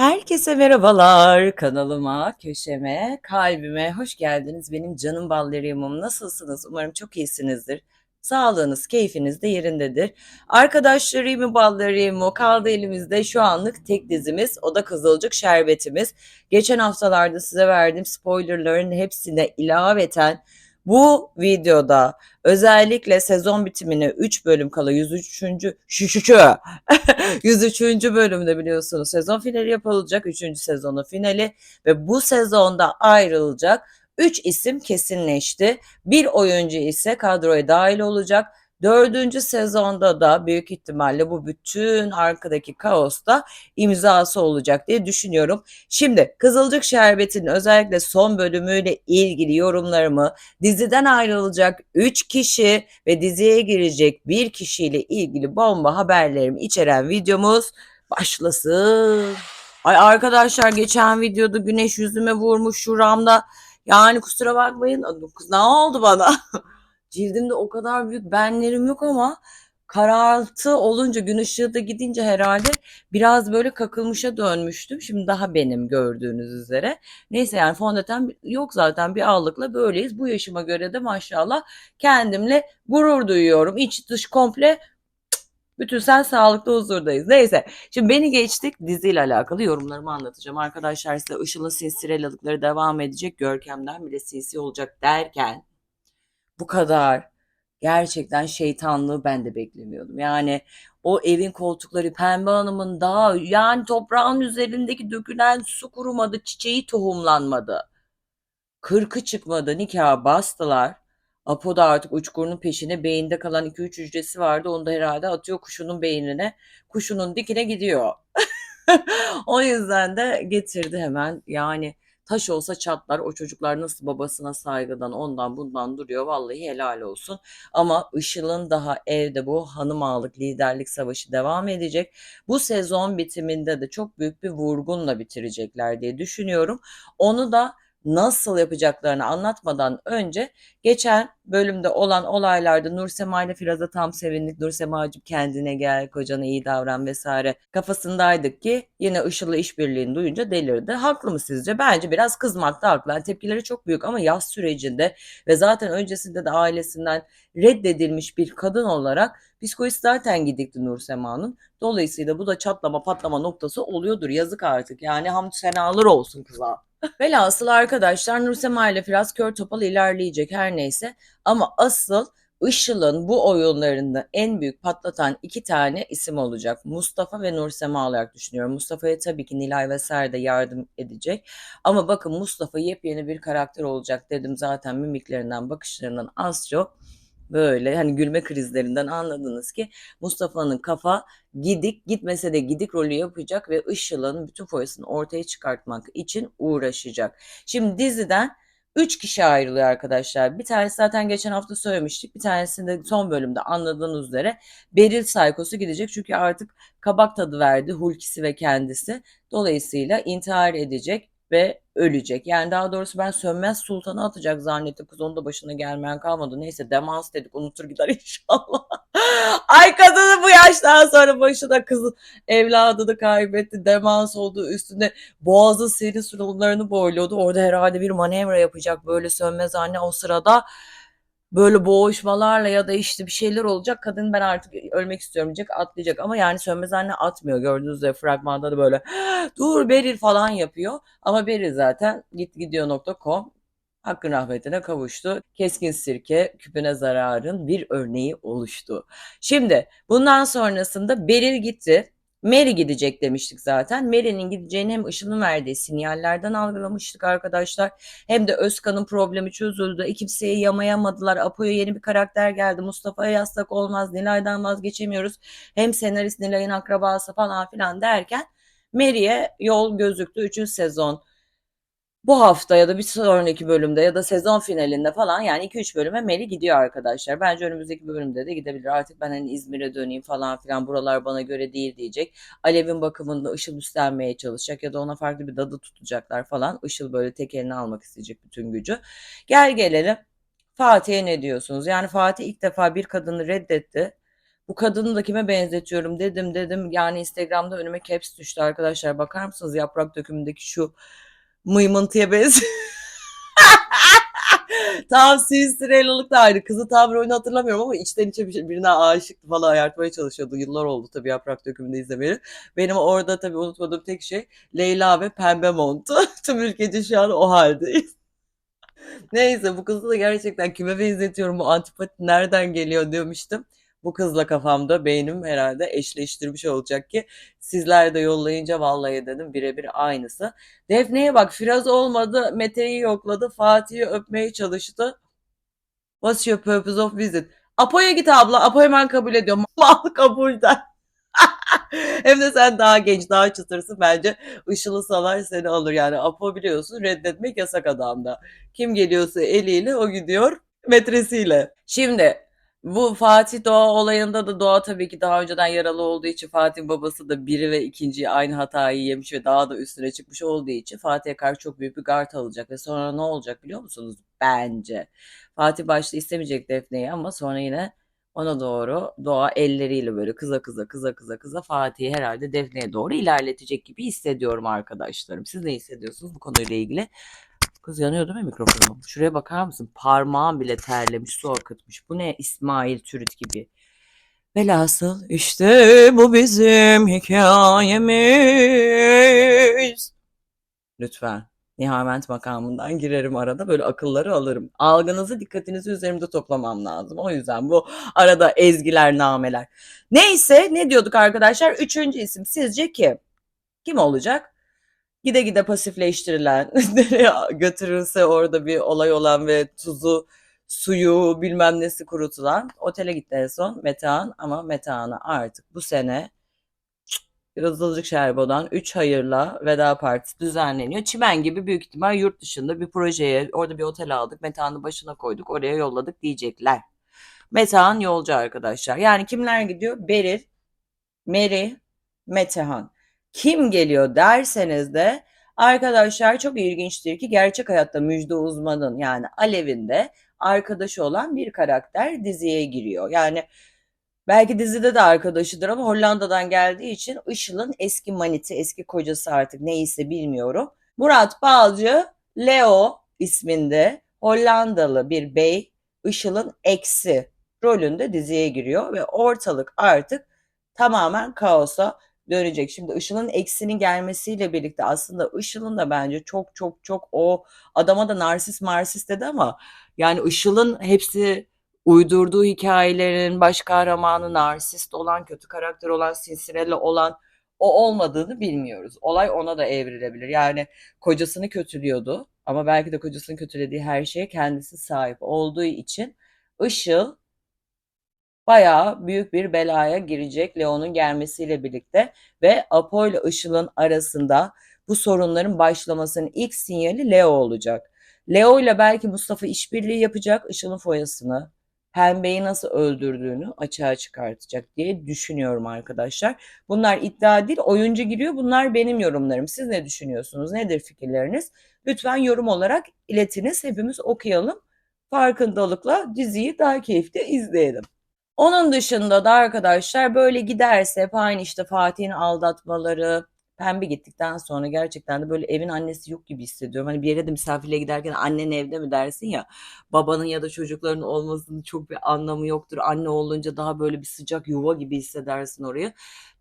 Herkese merhabalar kanalıma, köşeme, kalbime hoş geldiniz. Benim canım ballarımım. Nasılsınız? Umarım çok iyisinizdir. Sağlığınız, keyfiniz de yerindedir. Arkadaşlarım, ballarım, o kaldı elimizde şu anlık tek dizimiz. O da Kızılcık Şerbetimiz. Geçen haftalarda size verdiğim spoilerların hepsine ilaveten bu videoda özellikle sezon bitimine 3 bölüm kala 103. şu şu şu 103. bölümde biliyorsunuz sezon finali yapılacak. 3. sezonun finali ve bu sezonda ayrılacak 3 isim kesinleşti. Bir oyuncu ise kadroya dahil olacak. Dördüncü sezonda da büyük ihtimalle bu bütün arkadaki kaosta imzası olacak diye düşünüyorum. Şimdi Kızılcık Şerbeti'nin özellikle son bölümüyle ilgili yorumlarımı diziden ayrılacak 3 kişi ve diziye girecek bir kişiyle ilgili bomba haberlerimi içeren videomuz başlasın. Ay arkadaşlar geçen videoda güneş yüzüme vurmuş şuramda. Yani kusura bakmayın. Kız ne oldu bana? Cildimde o kadar büyük benlerim yok ama karartı olunca gün ışığı da gidince herhalde biraz böyle kakılmışa dönmüştüm. Şimdi daha benim gördüğünüz üzere. Neyse yani fondöten yok zaten bir ağırlıkla böyleyiz. Bu yaşıma göre de maşallah kendimle gurur duyuyorum. İç dış komple bütün sen sağlıklı huzurdayız. Neyse. Şimdi beni geçtik diziyle alakalı yorumlarımı anlatacağım. Arkadaşlar size Işıl'ın sinsirelalıkları devam edecek. Görkem'den bile sinsi olacak derken bu kadar gerçekten şeytanlığı ben de beklemiyordum. Yani o evin koltukları Pembe Hanım'ın daha yani toprağın üzerindeki dökülen su kurumadı, çiçeği tohumlanmadı. Kırkı çıkmadı, nikah bastılar. Apo da artık uçkurunun peşine beyinde kalan 2-3 hücresi vardı. Onu da herhalde atıyor kuşunun beynine. Kuşunun dikine gidiyor. o yüzden de getirdi hemen. Yani taş olsa çatlar. O çocuklar nasıl babasına saygıdan ondan bundan duruyor. Vallahi helal olsun. Ama Işıl'ın daha evde bu hanım ağalık liderlik savaşı devam edecek. Bu sezon bitiminde de çok büyük bir vurgunla bitirecekler diye düşünüyorum. Onu da nasıl yapacaklarını anlatmadan önce geçen bölümde olan olaylarda Nursema ile Firaz'a tam sevindik. Nursemacığım kendine gel, kocana iyi davran vesaire kafasındaydık ki yine Işıl'la işbirliğini duyunca delirdi. Haklı mı sizce? Bence biraz kızmakta haklı. Yani tepkileri çok büyük ama yaz sürecinde ve zaten öncesinde de ailesinden reddedilmiş bir kadın olarak psikolojisi zaten gidikti Nursema'nın. Dolayısıyla bu da çatlama patlama noktası oluyordur. Yazık artık. Yani hamd senalar olsun kıza. Velhasıl arkadaşlar Nursema ile Firaz kör topal ilerleyecek her neyse. Ama asıl Işıl'ın bu oyunlarında en büyük patlatan iki tane isim olacak. Mustafa ve Nursema olarak düşünüyorum. Mustafa'ya tabii ki Nilay ve Ser de yardım edecek. Ama bakın Mustafa yepyeni bir karakter olacak dedim zaten mimiklerinden, bakışlarından az çok böyle hani gülme krizlerinden anladınız ki Mustafa'nın kafa gidik gitmese de gidik rolü yapacak ve Işıl'ın bütün foyasını ortaya çıkartmak için uğraşacak. Şimdi diziden 3 kişi ayrılıyor arkadaşlar. Bir tanesi zaten geçen hafta söylemiştik. Bir tanesinde son bölümde anladığınız üzere Beril Saykosu gidecek. Çünkü artık kabak tadı verdi Hulkisi ve kendisi. Dolayısıyla intihar edecek ve ölecek. Yani daha doğrusu ben Sönmez Sultan'ı atacak zannettim. Kız onun da başına gelmeyen kalmadı. Neyse demans dedik unutur gider inşallah. Ay kadını bu yaştan sonra başına kız evladını kaybetti. Demans oldu üstünde boğazı seri sorunlarını boyluyordu. Orada herhalde bir manevra yapacak böyle Sönmez anne o sırada böyle boğuşmalarla ya da işte bir şeyler olacak. Kadın ben artık ölmek istiyorum diyecek atlayacak. Ama yani Sönmez anne atmıyor. Gördüğünüz üzere fragmanda da böyle dur Beril falan yapıyor. Ama Beril zaten gitgidiyor.com hakkın rahmetine kavuştu. Keskin sirke küpüne zararın bir örneği oluştu. Şimdi bundan sonrasında Beril gitti. Mary gidecek demiştik zaten. Mary'nin gideceğini hem Işıl'ın verdiği sinyallerden algılamıştık arkadaşlar. Hem de Özkan'ın problemi çözüldü. E, kimseyi yamayamadılar. Apo'ya yeni bir karakter geldi. Mustafa'ya yaslak olmaz. Nilay'dan vazgeçemiyoruz. Hem senarist Nilay'ın akrabası falan filan derken Mary'e yol gözüktü. Üçüncü sezon bu hafta ya da bir sonraki bölümde ya da sezon finalinde falan yani 2-3 bölüme Meli gidiyor arkadaşlar. Bence önümüzdeki bölümde de gidebilir. Artık ben hani İzmir'e döneyim falan filan buralar bana göre değil diyecek. Alev'in bakımında Işıl üstlenmeye çalışacak ya da ona farklı bir dadı tutacaklar falan. Işıl böyle tek eline almak isteyecek bütün gücü. Gel gelelim Fatih'e ne diyorsunuz? Yani Fatih ilk defa bir kadını reddetti. Bu kadını da kime benzetiyorum dedim dedim. Yani Instagram'da önüme caps düştü arkadaşlar. Bakar mısınız yaprak dökümündeki şu mıymıntıya benziyor. tam Cinderella'lık da ayrı. Kızı tam rolünü hatırlamıyorum ama içten içe bir şey, birine aşıktı falan ayartmaya çalışıyordu. Yıllar oldu tabii yaprak dökümünde izlemeli. Benim orada tabii unutmadığım tek şey Leyla ve pembe montu. Tüm ülkece şu an o haldeyiz. Neyse bu kızı da gerçekten kime benzetiyorum bu antipati nereden geliyor demiştim. Bu kızla kafamda beynim herhalde eşleştirmiş olacak ki sizler de yollayınca vallahi dedim birebir aynısı. Defne'ye bak Firaz olmadı Mete'yi yokladı Fatih'i öpmeye çalıştı. What's your purpose of visit? Apo'ya git abla Apo hemen kabul ediyor. Mal kabulden. Hem de sen daha genç, daha çıtırsın bence. Işılı salar seni alır. Yani Apo biliyorsun reddetmek yasak adamda. Kim geliyorsa eliyle o gidiyor metresiyle. Şimdi bu Fatih Doğa olayında da Doğa tabii ki daha önceden yaralı olduğu için Fatih'in babası da biri ve ikinciyi aynı hatayı yemiş ve daha da üstüne çıkmış olduğu için Fatih'e karşı çok büyük bir gard alacak ve sonra ne olacak biliyor musunuz? Bence. Fatih başta istemeyecek Defne'yi ama sonra yine ona doğru Doğa elleriyle böyle kıza kıza kıza kıza kıza Fatih'i herhalde Defne'ye doğru ilerletecek gibi hissediyorum arkadaşlarım. Siz ne hissediyorsunuz bu konuyla ilgili? Kız yanıyor değil mi mikrofonum? Şuraya bakar mısın? Parmağım bile terlemiş, su akıtmış. Bu ne İsmail Türüt gibi. Velhasıl işte bu bizim hikayemiz. Lütfen. Nihavent makamından girerim arada böyle akılları alırım. Algınızı dikkatinizi üzerimde toplamam lazım. O yüzden bu arada ezgiler nameler. Neyse ne diyorduk arkadaşlar? Üçüncü isim sizce kim? Kim olacak? Gide gide pasifleştirilen, nereye götürülse orada bir olay olan ve tuzu, suyu bilmem nesi kurutulan otele gitti en son Metehan ama Metehan'a artık bu sene Kızılcık Şerbo'dan 3 hayırla veda partisi düzenleniyor. Çimen gibi büyük ihtimal yurt dışında bir projeye orada bir otel aldık. Metehan'ı başına koyduk oraya yolladık diyecekler. Metehan yolcu arkadaşlar. Yani kimler gidiyor? Beril, Meri, Metehan. Kim geliyor derseniz de arkadaşlar çok ilginçtir ki gerçek hayatta Müjde Uzman'ın yani Alev'in de arkadaşı olan bir karakter diziye giriyor. Yani belki dizide de arkadaşıdır ama Hollanda'dan geldiği için Işıl'ın eski maniti, eski kocası artık neyse bilmiyorum. Murat Balcı Leo isminde Hollandalı bir bey Işıl'ın eksi rolünde diziye giriyor ve ortalık artık tamamen kaosa dönecek. Şimdi Işıl'ın eksinin gelmesiyle birlikte aslında Işıl'ın da bence çok çok çok o adama da narsist marsist dedi ama yani Işıl'ın hepsi uydurduğu hikayelerin baş kahramanı narsist olan, kötü karakter olan, Cinderella olan o olmadığını bilmiyoruz. Olay ona da evrilebilir. Yani kocasını kötülüyordu ama belki de kocasını kötülediği her şeye kendisi sahip olduğu için Işıl bayağı büyük bir belaya girecek Leo'nun gelmesiyle birlikte ve Apo ile Işıl'ın arasında bu sorunların başlamasının ilk sinyali Leo olacak. Leo ile belki Mustafa işbirliği yapacak Işıl'ın foyasını, Pembe'yi nasıl öldürdüğünü açığa çıkartacak diye düşünüyorum arkadaşlar. Bunlar iddia değil, oyuncu giriyor. Bunlar benim yorumlarım. Siz ne düşünüyorsunuz? Nedir fikirleriniz? Lütfen yorum olarak iletiniz. Hepimiz okuyalım. Farkındalıkla diziyi daha keyifli izleyelim. Onun dışında da arkadaşlar böyle giderse hep aynı işte Fatih'in aldatmaları, Pembe gittikten sonra gerçekten de böyle evin annesi yok gibi hissediyorum. Hani bir yere de misafirliğe giderken annen evde mi dersin ya babanın ya da çocukların olmasının çok bir anlamı yoktur. Anne olunca daha böyle bir sıcak yuva gibi hissedersin orayı.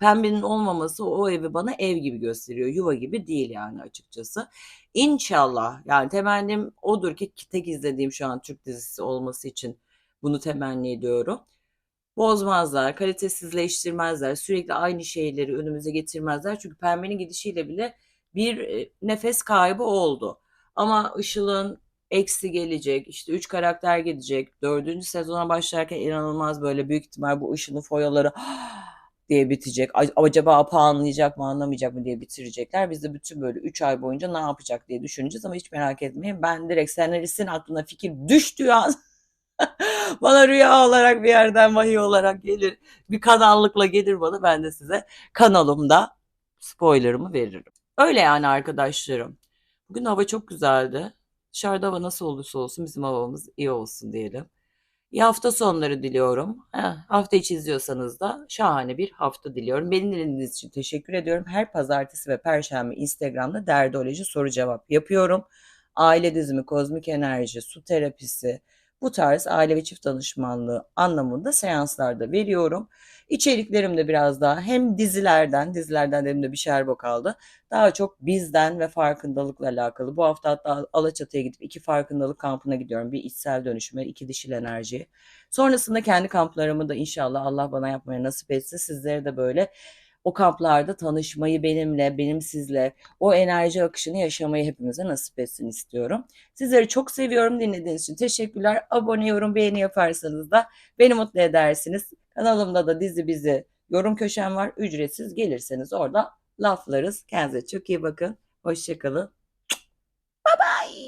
Pembenin olmaması o evi bana ev gibi gösteriyor. Yuva gibi değil yani açıkçası. İnşallah yani temennim odur ki tek izlediğim şu an Türk dizisi olması için bunu temenni ediyorum bozmazlar, kalitesizleştirmezler, sürekli aynı şeyleri önümüze getirmezler. Çünkü Pembe'nin gidişiyle bile bir e, nefes kaybı oldu. Ama Işıl'ın eksi gelecek, işte üç karakter gidecek. Dördüncü sezona başlarken inanılmaz böyle büyük ihtimal bu Işıl'ın foyaları diye bitecek. Acaba apa anlayacak mı anlamayacak mı diye bitirecekler. Biz de bütün böyle 3 ay boyunca ne yapacak diye düşüneceğiz ama hiç merak etmeyin. Ben direkt senaristin aklına fikir düştüğü an bana rüya olarak bir yerden vahiy olarak gelir. Bir kanallıkla gelir bana. Ben de size kanalımda spoilerımı veririm. Öyle yani arkadaşlarım. Bugün hava çok güzeldi. Dışarıda hava nasıl olursa olsun bizim havamız iyi olsun diyelim. İyi hafta sonları diliyorum. Heh, hafta içi izliyorsanız da şahane bir hafta diliyorum. Beni dinlediğiniz için teşekkür ediyorum. Her pazartesi ve perşembe Instagram'da derdoloji soru cevap yapıyorum. Aile dizimi, kozmik enerji, su terapisi, bu tarz aile ve çift danışmanlığı anlamında seanslarda veriyorum. İçeriklerim de biraz daha hem dizilerden, dizilerden dedim de bir şerbo kaldı. Daha çok bizden ve farkındalıkla alakalı. Bu hafta hatta Alaçatı'ya gidip iki farkındalık kampına gidiyorum. Bir içsel dönüşüme, iki dişil enerji. Sonrasında kendi kamplarımı da inşallah Allah bana yapmaya nasip etsin. Sizlere de böyle o kamplarda tanışmayı benimle, benim sizle, o enerji akışını yaşamayı hepimize nasip etsin istiyorum. Sizleri çok seviyorum. Dinlediğiniz için teşekkürler. Abone, yorum, beğeni yaparsanız da beni mutlu edersiniz. Kanalımda da dizi bizi yorum köşem var. Ücretsiz gelirseniz orada laflarız. Kendinize çok iyi bakın. Hoşçakalın. Bye bye.